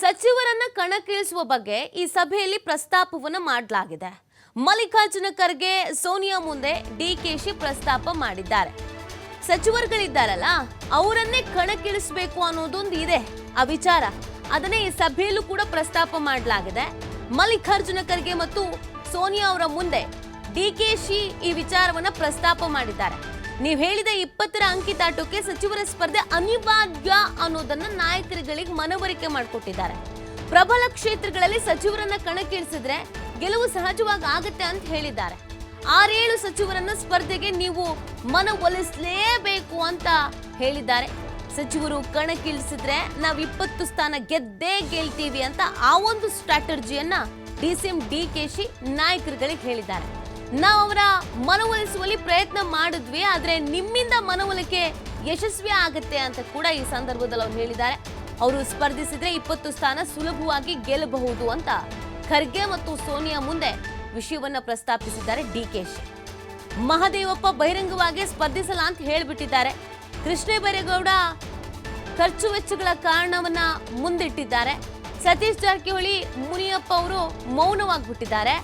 ಸಚಿವರನ್ನ ಕಣಕ್ಕಿಳಿಸುವ ಬಗ್ಗೆ ಈ ಸಭೆಯಲ್ಲಿ ಪ್ರಸ್ತಾಪವನ್ನು ಮಾಡಲಾಗಿದೆ. ಮಲ್ಲಿಕಾರ್ಜುನ ಖರ್ಗೆ, ಸೋನಿಯಾ ಮುಂದೆ ಡಿ ಡಿಕೆಶಿ ಪ್ರಸ್ತಾಪ ಮಾಡಿದ್ದಾರೆ. ಸಚಿವರುಗಳಿದ್ದಾರಲ್ಲ, ಅವರನ್ನೇ ಕಣಕ್ಕಿಳಿಸಬೇಕು ಅನ್ನೋದೊಂದು ಇದೆ, ಆ ವಿಚಾರ. ಅದನ್ನೇ ಈ ಸಭೆಯಲ್ಲೂ ಕೂಡ ಪ್ರಸ್ತಾಪ ಮಾಡಲಾಗಿದೆ. ಮಲ್ಲಿಕಾರ್ಜುನ ಖರ್ಗೆ ಮತ್ತು ಸೋನಿಯಾ ಅವರ ಮುಂದೆ ಡಿ ಡಿಕೆಶಿ ಈ ವಿಚಾರವನ್ನ ಪ್ರಸ್ತಾಪ ಮಾಡಿದ್ದಾರೆ. ನೀವು ಹೇಳಿದ ಇಪ್ಪತ್ತರ ಅಂಕಿತಾಟಕ್ಕೆ ಸಚಿವರ ಸ್ಪರ್ಧೆ ಅನಿವಾರ್ಯ ಅನ್ನೋದನ್ನ ನಾಯಕರುಗಳಿಗೆ ಮನವರಿಕೆ ಮಾಡಿಕೊಟ್ಟಿದ್ದಾರೆ. ಪ್ರಬಲ ಕ್ಷೇತ್ರಗಳಲ್ಲಿ ಸಚಿವರನ್ನ ಕಣಕ್ಕಿಳಿಸಿದ್ರೆ ಗೆಲುವು ಸಹಜವಾಗಿ ಆಗತ್ತೆ ಅಂತ ಹೇಳಿದ್ದಾರೆ. ಆರೇಳು ಸಚಿವರನ್ನ ಸ್ಪರ್ಧೆಗೆ ನೀವು ಮನವೊಲಿಸಲೇಬೇಕು ಅಂತ ಹೇಳಿದ್ದಾರೆ. ಸಚಿವರು ಕಣಕ್ಕಿಳಿಸಿದ್ರೆ ನಾವು ಇಪ್ಪತ್ತು ಸ್ಥಾನ ಗೆದ್ದೇ ಗೆಲ್ತೀವಿ ಅಂತ ಆ ಒಂದು ಸ್ಟ್ರಾಟಜಿಯನ್ನ D C M D K she ನಾಯಕರುಗಳಿಗೆ ಹೇಳಿದ್ದಾರೆ. ನಾವು ಅವರ ಮನವೊಲಿಸುವಲ್ಲಿ ಪ್ರಯತ್ನ ಮಾಡಿದ್ವಿ, ಆದರೆ ನಿಮ್ಮಿಂದ ಮನವೊಲಿಕೆ ಯಶಸ್ವಿ ಆಗುತ್ತೆ ಅಂತ ಕೂಡ ಈ ಸಂದರ್ಭದಲ್ಲಿ ಅವ್ರು ಹೇಳಿದ್ದಾರೆ. ಅವರು ಸ್ಪರ್ಧಿಸಿದ್ರೆ ಇಪ್ಪತ್ತು ಸ್ಥಾನ ಸುಲಭವಾಗಿ ಗೆಲ್ಲಬಹುದು ಅಂತ ಖರ್ಗೆ ಮತ್ತು ಸೋನಿಯಾ ಮುಂದೆ ವಿಷಯವನ್ನ ಪ್ರಸ್ತಾಪಿಸಿದ್ದಾರೆ ಡಿ ಕೆ ಶಿ. ಮಹದೇವಪ್ಪ ಬಹಿರಂಗವಾಗಿ ಸ್ಪರ್ಧಿಸಲ್ಲ ಅಂತ ಹೇಳಿಬಿಟ್ಟಿದ್ದಾರೆ. ಕೃಷ್ಣ ಬೈರೇಗೌಡ ಖರ್ಚು ವೆಚ್ಚಗಳ ಕಾರಣವನ್ನ ಮುಂದಿಟ್ಟಿದ್ದಾರೆ. ಸತೀಶ್ ಜಾರಕಿಹೊಳಿ ಮುನಿಯಪ್ಪ ಅವರು ಮೌನವಾಗಿಬಿಟ್ಟಿದ್ದಾರೆ.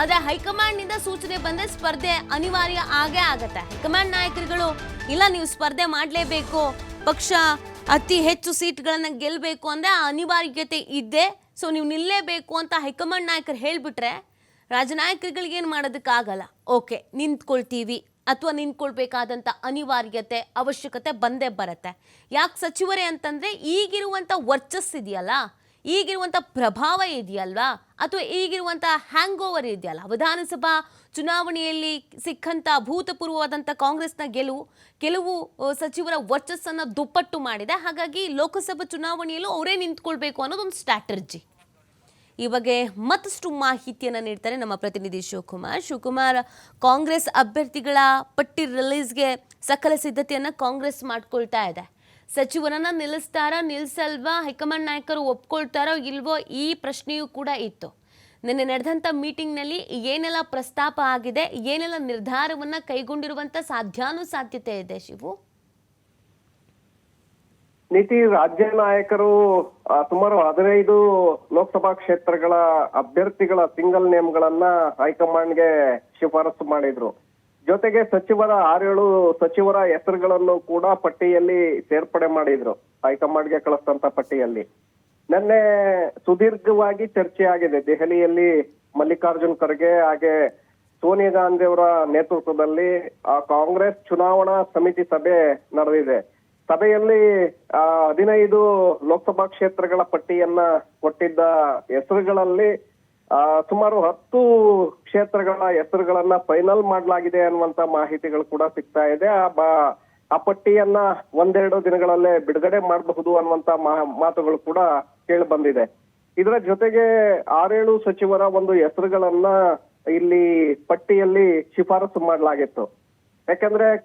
ಆದ್ರೆ ಹೈಕಮಾಂಡ್ನಿಂದ ಸೂಚನೆ ಬಂದ್ರೆ ಸ್ಪರ್ಧೆ ಅನಿವಾರ್ಯ ಆಗೇ ಆಗತ್ತೆ. ಹೈಕಮಾಂಡ್ ನಾಯಕರುಗಳು, ಇಲ್ಲ, ನೀವು ಸ್ಪರ್ಧೆ ಮಾಡಲೇಬೇಕು. ಪಕ್ಷ ಅತಿ ಹೆಚ್ಚು ಸೀಟ್ಗಳನ್ನ ಗೆಲ್ಲಬೇಕು ಅಂದ್ರೆ ಆ ಅನಿವಾರ್ಯತೆ ಇದ್ದೆ ಸೊ, ನೀವು ನಿಲ್ಲೇಬೇಕು ಅಂತ ಹೈಕಮಾಂಡ್ ನಾಯಕರು ಹೇಳ್ಬಿಟ್ರೆ ರಾಜನಾಯಕರುಗಳಿಗೆ ಏನು ಮಾಡೋದಕ್ಕಾಗಲ್ಲ ಓಕೆ, ನಿಂತ್ಕೊಳ್ತೀವಿ ಅಥವಾ ನಿಂತ್ಕೊಳ್ಬೇಕಾದಂಥ ಅನಿವಾರ್ಯತೆ, ಅವಶ್ಯಕತೆ ಬಂದೇ ಬರುತ್ತೆ. ಯಾಕೆ ಸಚಿವರೇ ಅಂತಂದ್ರೆ ಈಗಿರುವಂಥ ವರ್ಚಸ್ಸಿದೆಯಲ್ಲ ಈಗಿರುವಂಥ ಪ್ರಭಾವ ಇದೆಯಲ್ವಾ? ಅಥವಾ ಈಗಿರುವಂಥ ಹ್ಯಾಂಗ್ ಓವರ್ ಇದೆಯಲ್ಲ ವಿಧಾನಸಭಾ ಚುನಾವಣೆಯಲ್ಲಿ ಸಿಕ್ಕಂಥ ಅಭೂತಪೂರ್ವವಾದಂಥ ಕಾಂಗ್ರೆಸ್ನ ಗೆಲುವು ಕೆಲವು ಸಚಿವರ ವರ್ಚಸ್ಸನ್ನು ದುಪ್ಪಟ್ಟು ಮಾಡಿದೆ. ಹಾಗಾಗಿ ಲೋಕಸಭಾ ಚುನಾವಣೆಯಲ್ಲೂ ಅವರೇ ನಿಂತ್ಕೊಳ್ಬೇಕು ಅನ್ನೋದೊಂದು ಸ್ಟ್ರಾಟರ್ಜಿ ಈ ಬಗ್ಗೆ ಮತ್ತಷ್ಟು ಮಾಹಿತಿಯನ್ನು ನೀಡ್ತಾರೆ ನಮ್ಮ ಪ್ರತಿನಿಧಿ ಶಿವಕುಮಾರ್. ಶಿವಕುಮಾರ್, ಕಾಂಗ್ರೆಸ್ ಅಭ್ಯರ್ಥಿಗಳ ಪಟ್ಟಿ ರಿಲೀಸ್ಗೆ ಸಕಲ ಸಿದ್ಧತೆಯನ್ನು ಕಾಂಗ್ರೆಸ್ ಮಾಡ್ಕೊಳ್ತಾ ಇದೆ. ಸಚಿವರನ್ನ ನಿಲ್ಲಿಸ್ತಾರ, ನಿಲ್ಸಲ್ವಾ? ಹೈಕಮಾಂಡ್ ನಾಯಕರು ಒಪ್ಕೊಳ್ತಾರೋ ಇಲ್ವೋ ಈ ಪ್ರಶ್ನೆಯೂ ಕೂಡ ಇತ್ತು. ನಿನ್ನೆ ನಡೆದಂಥ ಮೀಟಿಂಗ್ನಲ್ಲಿ ಏನೆಲ್ಲ ಪ್ರಸ್ತಾಪ ಆಗಿದೆ, ಏನೆಲ್ಲ ನಿರ್ಧಾರವನ್ನ ಕೈಗೊಂಡಿರುವಂತ ಸಾಧ್ಯಾನುಸಾಧ್ಯತೆ ಇದೆ ಶಿವು? ನೀತಿ ರಾಜ್ಯ ನಾಯಕರು ಸುಮಾರು ಹದಿನೈದು ಲೋಕಸಭಾ ಕ್ಷೇತ್ರಗಳ ಅಭ್ಯರ್ಥಿಗಳ ಸಿಂಗಲ್ ನೇಮ್ಗಳನ್ನ ಹೈಕಮಾಂಡ್ಗೆ ಶಿಫಾರಸು ಮಾಡಿದ್ರು. ಜೊತೆಗೆ ಸಚಿವರ ಆರೇಳು ಸಚಿವರ ಹೆಸರುಗಳನ್ನು ಕೂಡ ಪಟ್ಟಿಯಲ್ಲಿ ಸೇರ್ಪಡೆ ಮಾಡಿದ್ರು. ಹೈಕಮಾಂಡ್ಗೆ ಕಳಿಸ್ತಂತ ಪಟ್ಟಿಯಲ್ಲಿ. ನಿನ್ನೆ ಸುದೀರ್ಘವಾಗಿ ಚರ್ಚೆ ಆಗಿದೆ. ದೆಹಲಿಯಲ್ಲಿ ಮಲ್ಲಿಕಾರ್ಜುನ್ ಖರ್ಗೆ ಹಾಗೆ ಸೋನಿಯಾ ಗಾಂಧಿ ಅವರ ನೇತೃತ್ವದಲ್ಲಿ, ಆ ಕಾಂಗ್ರೆಸ್ ಚುನಾವಣಾ ಸಮಿತಿ ಸಭೆ ನಡೆದಿದೆ. ಸಭೆಯಲ್ಲಿ ಹದಿನೈದು ಲೋಕಸಭಾ ಕ್ಷೇತ್ರಗಳ ಪಟ್ಟಿಯನ್ನ ಕೊಟ್ಟಿದ್ದ ಹೆಸರುಗಳಲ್ಲಿ ಸುಮಾರು ಹತ್ತು ಕ್ಷೇತ್ರಗಳ ಹೆಸರುಗಳನ್ನ ಫೈನಲ್ ಮಾಡಲಾಗಿದೆ ಅನ್ನುವಂತ ಮಾಹಿತಿಗಳು ಕೂಡ ಸಿಗ್ತಾ ಇದೆ. ಆ ಪಟ್ಟಿಯನ್ನ ಒಂದೆರಡು ದಿನಗಳಲ್ಲೇ ಬಿಡುಗಡೆ ಮಾಡಬಹುದು ಅನ್ನುವಂತ ಮಾತುಗಳು ಕೂಡ ಕೇಳಿ ಬಂದಿದೆ. ಇದರ ಜೊತೆಗೆ ಆರೇಳು ಸಚಿವರ ಒಂದು ಹೆಸರುಗಳನ್ನ ಇಲ್ಲಿ ಪಟ್ಟಿಯಲ್ಲಿ ಶಿಫಾರಸು ಮಾಡಲಾಗಿತ್ತು. ಯಾಕಂದ್ರೆ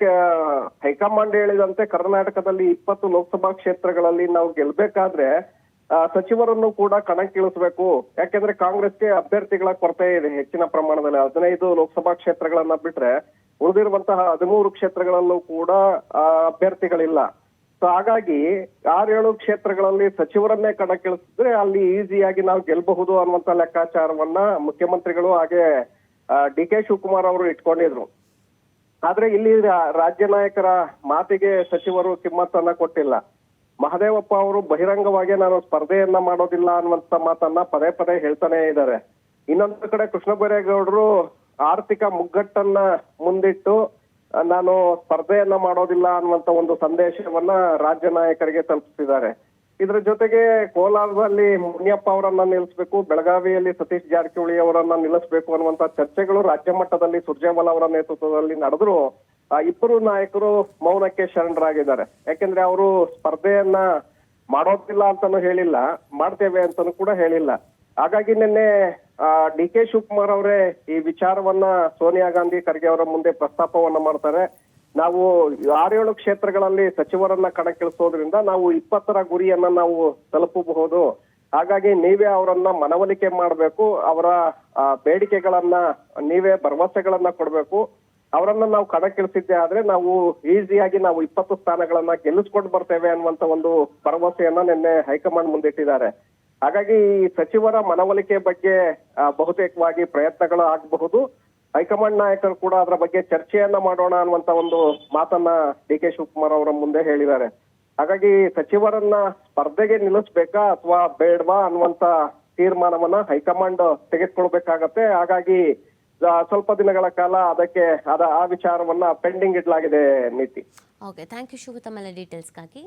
ಹೈಕಮಾಂಡ್ ಹೇಳಿದಂತೆ ಕರ್ನಾಟಕದಲ್ಲಿ ಇಪ್ಪತ್ತು ಲೋಕಸಭಾ ಕ್ಷೇತ್ರಗಳಲ್ಲಿ ನಾವು ಗೆಲ್ಬೇಕಾದ್ರೆ ಸಚಿವರನ್ನು ಕೂಡ ಕಣಕ್ಕಿಳಿಸಬೇಕು. ಯಾಕೆಂದ್ರೆ ಕಾಂಗ್ರೆಸ್ಗೆ ಅಭ್ಯರ್ಥಿಗಳ ಕೊರತೆ ಇದೆ ಹೆಚ್ಚಿನ ಪ್ರಮಾಣದಲ್ಲಿ. ಹದಿನೈದು ಲೋಕಸಭಾ ಕ್ಷೇತ್ರಗಳನ್ನ ಬಿಟ್ರೆ ಉಳಿದಿರುವಂತಹ ಹದಿಮೂರು ಕ್ಷೇತ್ರಗಳಲ್ಲೂ ಕೂಡ ಅಭ್ಯರ್ಥಿಗಳಿಲ್ಲ. ಸೊ ಹಾಗಾಗಿ ಆರೇಳು ಕ್ಷೇತ್ರಗಳಲ್ಲಿ ಸಚಿವರನ್ನೇ ಕಣಕ್ಕಿಳಿಸಿದ್ರೆ ಅಲ್ಲಿ ಈಸಿಯಾಗಿ ನಾವು ಗೆಲ್ಲಬಹುದು ಅನ್ನುವಂತ ಲೆಕ್ಕಾಚಾರವನ್ನ ಮುಖ್ಯಮಂತ್ರಿಗಳು ಹಾಗೆ ಡಿ ಕೆ ಶಿವಕುಮಾರ್ ಅವರು ಇಟ್ಕೊಂಡಿದ್ರು. ಆದ್ರೆ ಇಲ್ಲಿ ರಾಜ್ಯ ನಾಯಕರ ಮಾತಿಗೆ ಸಚಿವರು ಕಿಮ್ಮತ್ತನ್ನ ಕೊಟ್ಟಿಲ್ಲ. ಮಹದೇವಪ್ಪ ಅವರು ಬಹಿರಂಗವಾಗಿ ನಾನು ಸ್ಪರ್ಧೆಯನ್ನ ಮಾಡೋದಿಲ್ಲ ಅನ್ನುವಂತ ಮಾತನ್ನ ಪದೇ ಪದೇ ಹೇಳ್ತಾನೆ ಇದ್ದಾರೆ. ಇನ್ನೊಂದು ಕಡೆ ಕೃಷ್ಣ ಬೈರೇಗೌಡರು ಆರ್ಥಿಕ ಮುಗ್ಗಟ್ಟನ್ನ ಮುಂದಿಟ್ಟು ನಾನು ಸ್ಪರ್ಧೆಯನ್ನ ಮಾಡೋದಿಲ್ಲ ಅನ್ನುವಂತ ಒಂದು ಸಂದೇಶವನ್ನ ರಾಜ್ಯ ನಾಯಕರಿಗೆ ತಲುಪಿಸಿದ್ದಾರೆ. ಇದ್ರ ಜೊತೆಗೆ ಕೋಲಾರದಲ್ಲಿ ಮುನಿಯಪ್ಪ ಅವರನ್ನ ನಿಲ್ಲಿಸಬೇಕು, ಬೆಳಗಾವಿಯಲ್ಲಿ ಸತೀಶ್ ಜಾರಕಿಹೊಳಿ ಅವರನ್ನ ನಿಲ್ಲಿಸಬೇಕು ಅನ್ನುವಂತ ಚರ್ಚೆಗಳು ರಾಜ್ಯ ಮಟ್ಟದಲ್ಲಿ ಸುರ್ಜೇವಾಲ ಅವರ ನೇತೃತ್ವದಲ್ಲಿ ನಡೆದ್ರು. ಇಬ್ಬರು ನಾಯಕರು ಮೌನಕ್ಕೆ ಶರಣರಾಗಿದ್ದಾರೆ. ಯಾಕೆಂದ್ರೆ ಅವರು ಸ್ಪರ್ಧೆಯನ್ನ ಮಾಡೋದಿಲ್ಲ ಅಂತಾನು ಹೇಳಿಲ್ಲ, ಮಾಡ್ತೇವೆ ಅಂತಾನು ಕೂಡ ಹೇಳಿಲ್ಲ. ಹಾಗಾಗಿ ನಿನ್ನೆ ಡಿ ಕೆ ಶಿವಕುಮಾರ್ ಅವರೇ ಈ ವಿಚಾರವನ್ನ ಸೋನಿಯಾ ಗಾಂಧಿ ಖರ್ಗೆ ಅವರ ಮುಂದೆ ಪ್ರಸ್ತಾಪವನ್ನ ಮಾಡ್ತಾರೆ. ನಾವು ಆರೇಳು ಕ್ಷೇತ್ರಗಳಲ್ಲಿ ಸಚಿವರನ್ನ ಕಣಕ್ಕಿಳಿಸೋದ್ರಿಂದ ನಾವು ಇಪ್ಪತ್ತರ ಗುರಿಯನ್ನ ನಾವು ತಲುಪಬಹುದು. ಹಾಗಾಗಿ ನೀವೇ ಅವರನ್ನ ಮನವೊಲಿಕೆ ಮಾಡಬೇಕು, ಅವರ ಬೇಡಿಕೆಗಳನ್ನ ನೀವೇ ಭರವಸೆಗಳನ್ನ ಕೊಡ್ಬೇಕು. ಅವರನ್ನ ನಾವು ಕಣಕ್ಕಿಳಿಸಿದ್ದೆ ಆದ್ರೆ ನಾವು ಈಸಿಯಾಗಿ ನಾವು ಇಪ್ಪತ್ತು ಸ್ಥಾನಗಳನ್ನ ಗೆಲ್ಲಿಸ್ಕೊಂಡು ಬರ್ತೇವೆ ಅನ್ನುವಂತ ಒಂದು ಭರವಸೆಯನ್ನ ನಿನ್ನೆ ಹೈಕಮಾಂಡ್ ಮುಂದಿಟ್ಟಿದ್ದಾರೆ. ಹಾಗಾಗಿ ಈ ಸಚಿವರ ಮನವೊಲಿಕೆ ಬಗ್ಗೆ ಬಹುತೇಕವಾಗಿ ಪ್ರಯತ್ನಗಳು ಆಗಬಹುದು. ಹೈಕಮಾಂಡ್ ನಾಯಕರು ಕೂಡ ಅದರ ಬಗ್ಗೆ ಚರ್ಚೆಯನ್ನ ಮಾಡೋಣ ಅನ್ನುವಂತ ಒಂದು ಮಾತನ್ನ ಡಿ ಕೆ ಶಿವಕುಮಾರ್ ಅವರ ಮುಂದೆ ಹೇಳಿದ್ದಾರೆ. ಹಾಗಾಗಿ ಸಚಿವರನ್ನ ಸ್ಪರ್ಧೆಗೆ ನಿಲ್ಲಿಸ್ಬೇಕಾ ಅಥವಾ ಬೇಡವಾ ಅನ್ನುವಂತ ತೀರ್ಮಾನವನ್ನ ಹೈಕಮಾಂಡ್ ತೆಗೆದುಕೊಳ್ಬೇಕಾಗತ್ತೆ. ಹಾಗಾಗಿ ಸ್ವಲ್ಪ ದಿನಗಳ ಕಾಲ ಅದಕ್ಕೆ ಅದ ಆ ವಿಚಾರವನ್ನ ಪೆಂಡಿಂಗ್ ಇಡಲಾಗಿದೆ ನೀತಿ. ಓಕೆ ಥ್ಯಾಂಕ್ ಯು ಶುಭ ತಮ್ಮೆಲ್ಲ ಡೀಟೇಲ್ಸ್ಗಾಗಿ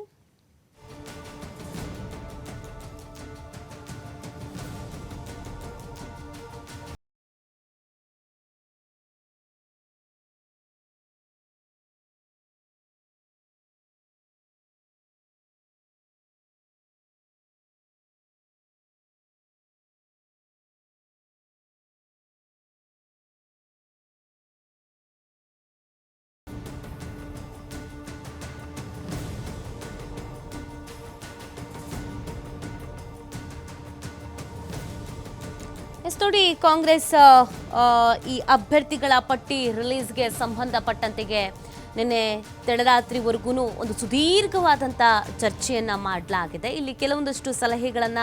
ಎಸ್, ನೋಡಿ, ಕಾಂಗ್ರೆಸ್ ಈ ಅಭ್ಯರ್ಥಿಗಳ ಪಟ್ಟಿ ರಿಲೀಸ್ಗೆ ಸಂಬಂಧಪಟ್ಟಂತೆಗೆ ನಿನ್ನೆ ತಡರಾತ್ರಿವರೆಗೂ ಒಂದು ಸುದೀರ್ಘವಾದಂಥ ಚರ್ಚೆಯನ್ನು ಮಾಡಲಾಗಿದೆ. ಇಲ್ಲಿ ಕೆಲವೊಂದಷ್ಟು ಸಲಹೆಗಳನ್ನ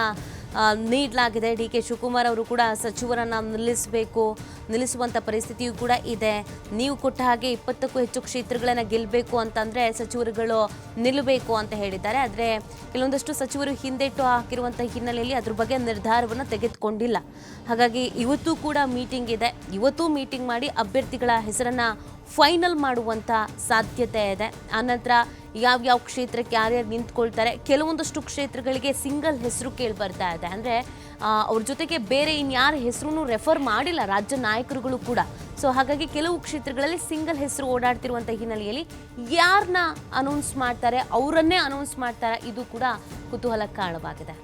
ನೀಡಲಾಗಿದೆ. ಡಿ ಕೆ ಶಿವಕುಮಾರ್ ಅವರು ಕೂಡ ಸಚಿವರನ್ನು ನಿಲ್ಲಿಸಬೇಕು ನಿಲ್ಲಿಸುವಂಥ ಪರಿಸ್ಥಿತಿಯೂ ಕೂಡ ಇದೆ. ನೀವು ಕೊಟ್ಟ ಹಾಗೆ ಇಪ್ಪತ್ತಕ್ಕೂ ಹೆಚ್ಚು ಕ್ಷೇತ್ರಗಳನ್ನು ಗೆಲ್ಲಬೇಕು ಅಂತಂದರೆ ಸಚಿವರುಗಳು ನಿಲ್ಲಬೇಕು ಅಂತ ಹೇಳಿದ್ದಾರೆ. ಆದರೆ ಕೆಲವೊಂದಷ್ಟು ಸಚಿವರು ಹಿಂದೆಟ್ಟು ಹಾಕಿರುವಂಥ ಹಿನ್ನೆಲೆಯಲ್ಲಿ ಅದ್ರ ಬಗ್ಗೆ ನಿರ್ಧಾರವನ್ನು ತೆಗೆದುಕೊಂಡಿಲ್ಲ. ಹಾಗಾಗಿ ಇವತ್ತು ಕೂಡ ಮೀಟಿಂಗ್ ಇದೆ. ಇವತ್ತು ಮೀಟಿಂಗ್ ಮಾಡಿ ಅಭ್ಯರ್ಥಿಗಳ ಹೆಸರನ್ನ ಫೈನಲ್ ಮಾಡುವಂಥ ಸಾಧ್ಯತೆ ಇದೆ. ಆನಂತರ ಯಾವ್ಯಾವ ಕ್ಷೇತ್ರಕ್ಕೆ ಯಾರ್ಯಾರು ನಿಂತ್ಕೊಳ್ತಾರೆ, ಕೆಲವೊಂದಷ್ಟು ಕ್ಷೇತ್ರಗಳಿಗೆ ಸಿಂಗಲ್ ಹೆಸರು ಕೇಳಿ ಬರ್ತಾ ಇದೆ. ಅಂದರೆ ಅವ್ರ ಜೊತೆಗೆ ಬೇರೆ ಇನ್ಯಾರ ಹೆಸರು ರೆಫರ್ ಮಾಡಿಲ್ಲ ರಾಜ್ಯ ನಾಯಕರುಗಳು ಕೂಡ. ಸೊ ಹಾಗಾಗಿ ಕೆಲವು ಕ್ಷೇತ್ರಗಳಲ್ಲಿ ಸಿಂಗಲ್ ಹೆಸರು ಓಡಾಡ್ತಿರುವಂಥ ಹಿನ್ನೆಲೆಯಲ್ಲಿ ಯಾರನ್ನ ಅನೌನ್ಸ್ ಮಾಡ್ತಾರೆ, ಅವರನ್ನೇ ಅನೌನ್ಸ್ ಮಾಡ್ತಾರೆ, ಇದು ಕೂಡ ಕುತೂಹಲ ಕಾರಣವಾಗಿದೆ